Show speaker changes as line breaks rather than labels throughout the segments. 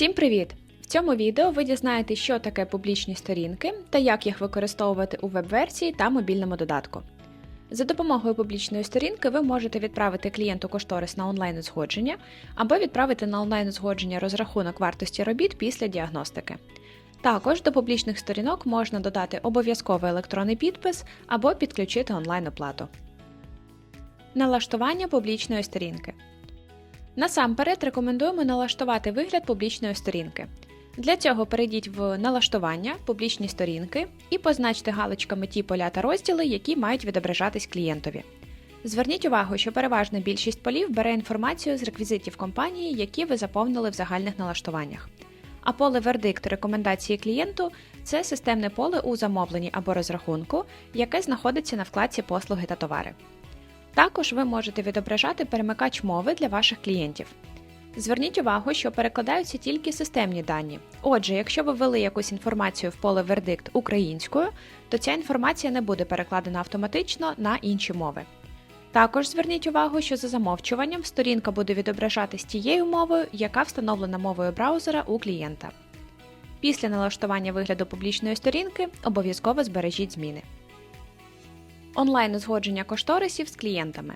Всім привіт! В цьому відео ви дізнаєтесь, що таке публічні сторінки та як їх використовувати у веб-версії та мобільному додатку. За допомогою публічної сторінки ви можете відправити клієнту кошторис на онлайн узгодження або відправити на онлайн узгодження розрахунок вартості робіт після діагностики. Також до публічних сторінок можна додати обов'язковий електронний підпис або підключити онлайн оплату. Налаштування публічної сторінки. Насамперед рекомендуємо налаштувати вигляд публічної сторінки. Для цього перейдіть в налаштування, публічні сторінки і позначте галочками ті поля та розділи, які мають відображатись клієнтові. Зверніть увагу, що переважна більшість полів бере інформацію з реквізитів компанії, які ви заповнили в загальних налаштуваннях. А поле вердикт рекомендації клієнту це системне поле у замовленні або розрахунку, яке знаходиться на вкладці Послуги та товари. Також ви можете відображати перемикач мови для ваших клієнтів. Зверніть увагу, що перекладаються тільки системні дані. Отже, якщо ви ввели якусь інформацію в поле вердикт українською, то ця інформація не буде перекладена автоматично на інші мови. Також зверніть увагу, що за замовчуванням сторінка буде відображатись тією мовою, яка встановлена мовою браузера у клієнта. Після налаштування вигляду публічної сторінки обов'язково збережіть зміни. Онлайн узгодження кошторисів з клієнтами.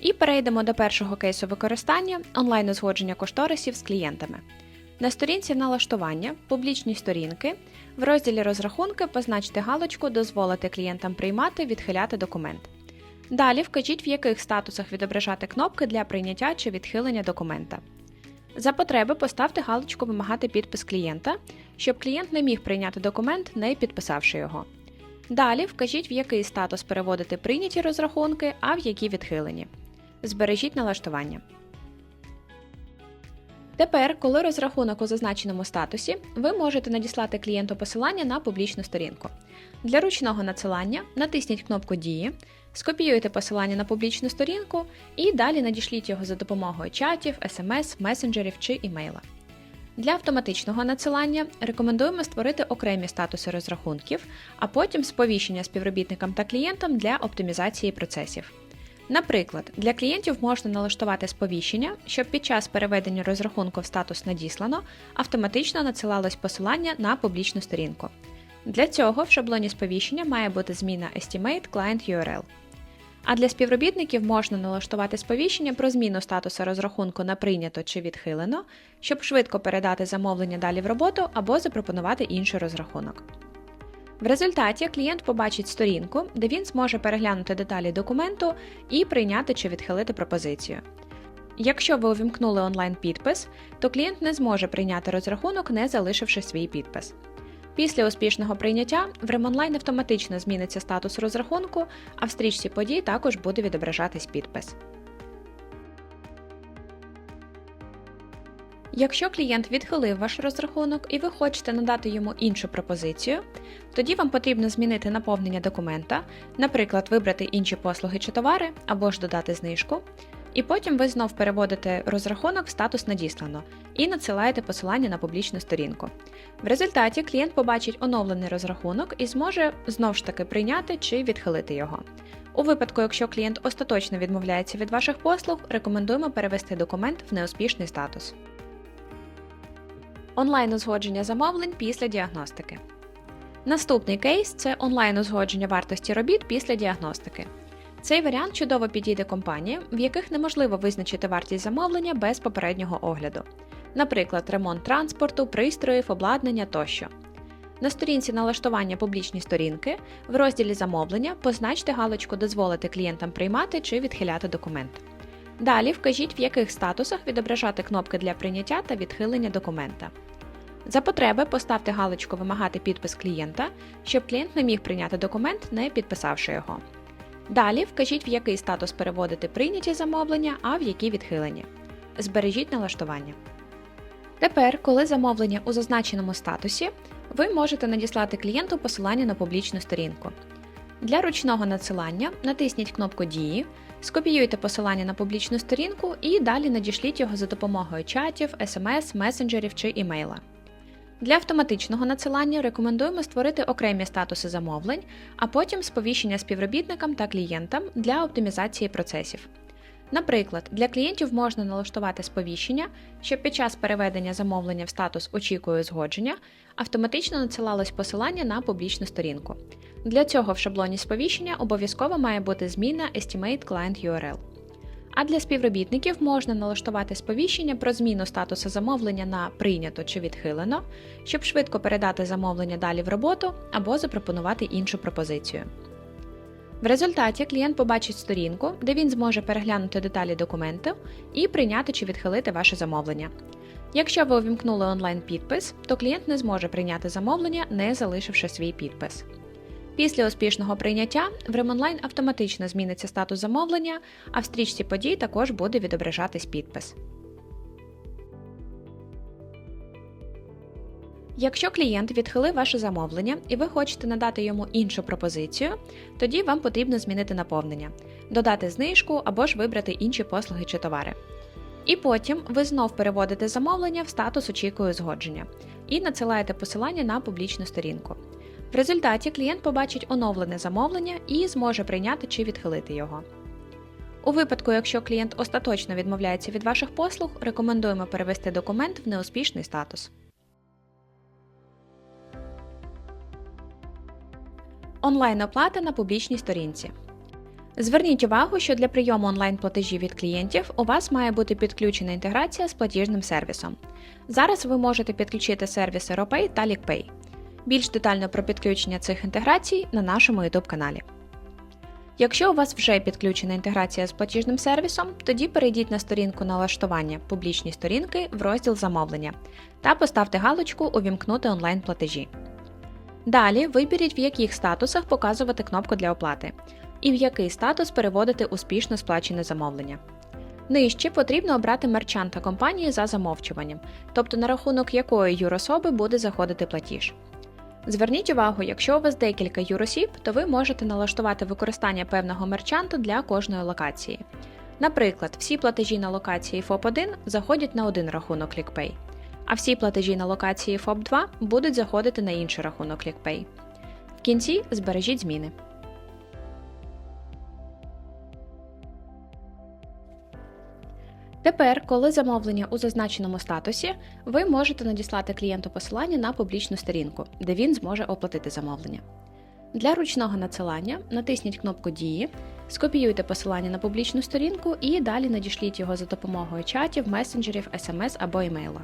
І перейдемо до першого кейсу використання онлайн узгодження кошторисів з клієнтами. На сторінці налаштування, публічні сторінки, в розділі розрахунки позначте галочку Дозволити клієнтам приймати, відхиляти документ. Далі вкажіть, в яких статусах відображати кнопки для прийняття чи відхилення документа. За потреби поставте галочку Вимагати підпис клієнта, щоб клієнт не міг прийняти документ, не підписавши його. Далі вкажіть, в який статус переводити прийняті розрахунки, а в які відхилені. Збережіть налаштування. Тепер, коли розрахунок у зазначеному статусі, ви можете надіслати клієнту посилання на публічну сторінку. Для ручного надсилання натисніть кнопку Дії, скопіюйте посилання на публічну сторінку і далі надішліть його за допомогою чатів, смс, месенджерів чи імейла. Для автоматичного надсилання рекомендуємо створити окремі статуси розрахунків, а потім сповіщення співробітникам та клієнтам для оптимізації процесів. Наприклад, для клієнтів можна налаштувати сповіщення, щоб під час переведення розрахунку в статус надіслано автоматично надсилалось посилання на публічну сторінку. Для цього в шаблоні сповіщення має бути зміна Estimate Client URL. А для співробітників можна налаштувати сповіщення про зміну статусу розрахунку на прийнято чи відхилено, щоб швидко передати замовлення далі в роботу або запропонувати інший розрахунок. В результаті клієнт побачить сторінку, де він зможе переглянути деталі документу і прийняти чи відхилити пропозицію. Якщо ви увімкнули онлайн-підпис, то клієнт не зможе прийняти розрахунок, не залишивши свій підпис. Після успішного прийняття в Ремонлайн автоматично зміниться статус розрахунку, а в стрічці подій також буде відображатись підпис. Якщо клієнт відхилив ваш розрахунок і ви хочете надати йому іншу пропозицію, тоді вам потрібно змінити наповнення документа, наприклад, вибрати інші послуги чи товари або ж додати знижку, і потім ви знов переводите розрахунок в статус надіслано і надсилаєте посилання на публічну сторінку. В результаті клієнт побачить оновлений розрахунок і зможе знов ж таки прийняти чи відхилити його. У випадку, якщо клієнт остаточно відмовляється від ваших послуг, рекомендуємо перевести документ в неуспішний статус. Онлайн узгодження замовлень після діагностики. Наступний кейс це онлайн узгодження вартості робіт після діагностики. Цей варіант чудово підійде компаніям, в яких неможливо визначити вартість замовлення без попереднього огляду, наприклад, ремонт транспорту, пристроїв, обладнання тощо. На сторінці налаштування публічні сторінки в розділі замовлення позначте галочку Дозволити клієнтам приймати чи відхиляти документ. Далі вкажіть, в яких статусах відображати кнопки для прийняття та відхилення документа. За потреби поставте галочку Вимагати підпис клієнта, щоб клієнт не міг прийняти документ, не підписавши його. Далі вкажіть, в який статус переводити прийняті замовлення, а в які відхилені. Збережіть налаштування. Тепер, коли замовлення у зазначеному статусі, ви можете надіслати клієнту посилання на публічну сторінку. Для ручного надсилання натисніть кнопку Дії, скопіюйте посилання на публічну сторінку і далі надішліть його за допомогою чатів, смс, месенджерів чи імейла. Для автоматичного надсилання рекомендуємо створити окремі статуси замовлень, а потім сповіщення співробітникам та клієнтам для оптимізації процесів. Наприклад, для клієнтів можна налаштувати сповіщення, щоб під час переведення замовлення в статус Очікую згодження автоматично надсилалось посилання на публічну сторінку. Для цього в шаблоні сповіщення обов'язково має бути зміна Estimate Client URL. А для співробітників можна налаштувати сповіщення про зміну статусу замовлення на прийнято чи відхилено, щоб швидко передати замовлення далі в роботу або запропонувати іншу пропозицію. В результаті клієнт побачить сторінку, де він зможе переглянути деталі документу і прийняти чи відхилити ваше замовлення. Якщо ви увімкнули онлайн-підпис, то клієнт не зможе прийняти замовлення, не залишивши свій підпис. Після успішного прийняття в Ремонлайн автоматично зміниться статус замовлення, а в стрічці подій також буде відображатись підпис. Якщо клієнт відхилив ваше замовлення і ви хочете надати йому іншу пропозицію, тоді вам потрібно змінити наповнення, додати знижку або ж вибрати інші послуги чи товари. І потім ви знов переводите замовлення в статус очікую згодження і надсилаєте посилання на публічну сторінку. В результаті клієнт побачить оновлене замовлення і зможе прийняти чи відхилити його. У випадку, якщо клієнт остаточно відмовляється від ваших послуг, рекомендуємо перевести документ в неуспішний статус. Онлайн-оплата на публічній сторінці. Зверніть увагу, що для прийому онлайн-платежів від клієнтів у вас має бути підключена інтеграція з платіжним сервісом. Зараз ви можете підключити сервіси RoPay та LickPay. Більш детально про підключення цих інтеграцій на нашому YouTube каналі. Якщо у вас вже підключена інтеграція з платіжним сервісом, тоді перейдіть на сторінку налаштування публічні сторінки в розділ замовлення та поставте галочку Увімкнути онлайн-платежі. Далі виберіть, в яких статусах показувати кнопку для оплати і в який статус переводити успішно сплачене замовлення. Нижче потрібно обрати мерчанта компанії за замовчуванням, тобто на рахунок якої юрособи буде заходити платіж. Зверніть увагу, якщо у вас декілька юросіб, то ви можете налаштувати використання певного мерчанту для кожної локації. Наприклад, всі платежі на локації FOP1 заходять на один рахунок Clickpay, а всі платежі на локації FOP2 будуть заходити на інший рахунок Clickpay. В кінці збережіть зміни. Тепер, коли замовлення у зазначеному статусі, ви можете надіслати клієнту посилання на публічну сторінку, де він зможе оплатити замовлення. Для ручного надсилання натисніть кнопку Дії, скопіюйте посилання на публічну сторінку і далі надішліть його за допомогою чатів, месенджерів, смс або емейла.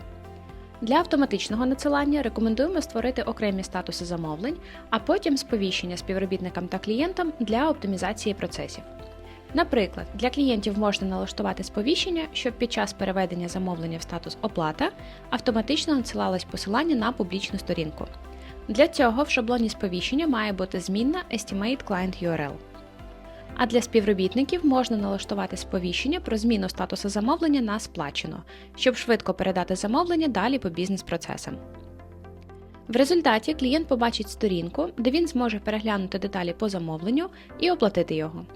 Для автоматичного надсилання рекомендуємо створити окремі статуси замовлень, а потім сповіщення співробітникам та клієнтам для оптимізації процесів. Наприклад, для клієнтів можна налаштувати сповіщення, щоб під час переведення замовлення в статус оплата автоматично надсилалось посилання на публічну сторінку. Для цього в шаблоні сповіщення має бути змінна Estimate Client URL. А для співробітників можна налаштувати сповіщення про зміну статусу замовлення на сплачено, щоб швидко передати замовлення далі по бізнес-процесам. В результаті клієнт побачить сторінку, де він зможе переглянути деталі по замовленню і оплатити його.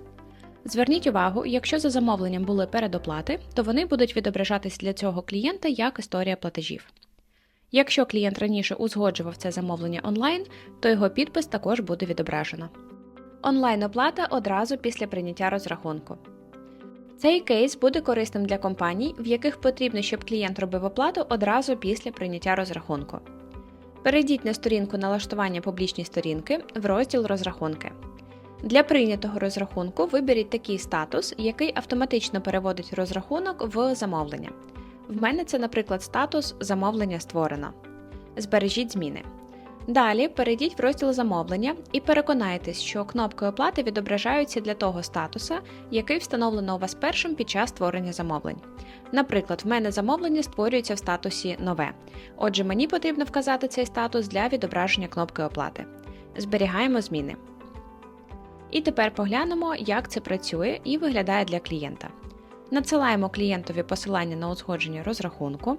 Зверніть увагу, якщо за замовленням були передоплати, то вони будуть відображатись для цього клієнта як історія платежів. Якщо клієнт раніше узгоджував це замовлення онлайн, то його підпис також буде відображено. Онлайн-оплата одразу після прийняття розрахунку. Цей кейс буде корисним для компаній, в яких потрібно, щоб клієнт робив оплату одразу після прийняття розрахунку. Перейдіть на сторінку налаштування публічні сторінки в розділ розрахунки. Для прийнятого розрахунку виберіть такий статус, який автоматично переводить розрахунок в замовлення. В мене це, наприклад, статус Замовлення створено. Збережіть зміни. Далі перейдіть в розділ замовлення і переконайтесь, що кнопки оплати відображаються для того статуса, який встановлено у вас першим під час створення замовлень. Наприклад, в мене замовлення створюється в статусі Нове. Отже, мені потрібно вказати цей статус для відображення кнопки оплати. Зберігаємо зміни. І тепер поглянемо, як це працює і виглядає для клієнта. Надсилаємо клієнтові посилання на узгодження розрахунку.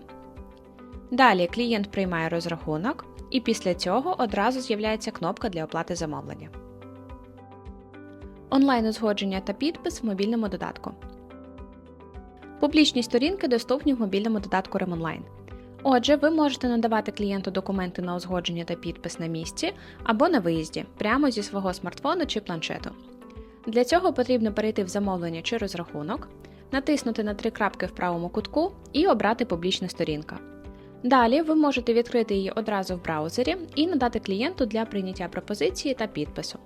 Далі клієнт приймає розрахунок, і після цього одразу з'являється кнопка для оплати замовлення. Онлайн узгодження та підпис в мобільному додатку. Публічні сторінки доступні в мобільному додатку Ремонлайн. Отже, ви можете надавати клієнту документи на узгодження та підпис на місці або на виїзді, прямо зі свого смартфону чи планшету. Для цього потрібно перейти в замовлення чи розрахунок, натиснути на три крапки в правому кутку і обрати публічна сторінка. Далі ви можете відкрити її одразу в браузері і надати клієнту для прийняття пропозиції та підпису.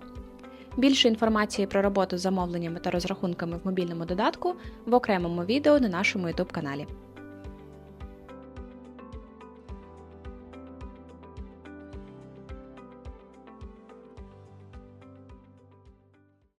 Більше інформації про роботу з замовленнями та розрахунками в мобільному додатку в окремому відео на нашому YouTube каналі.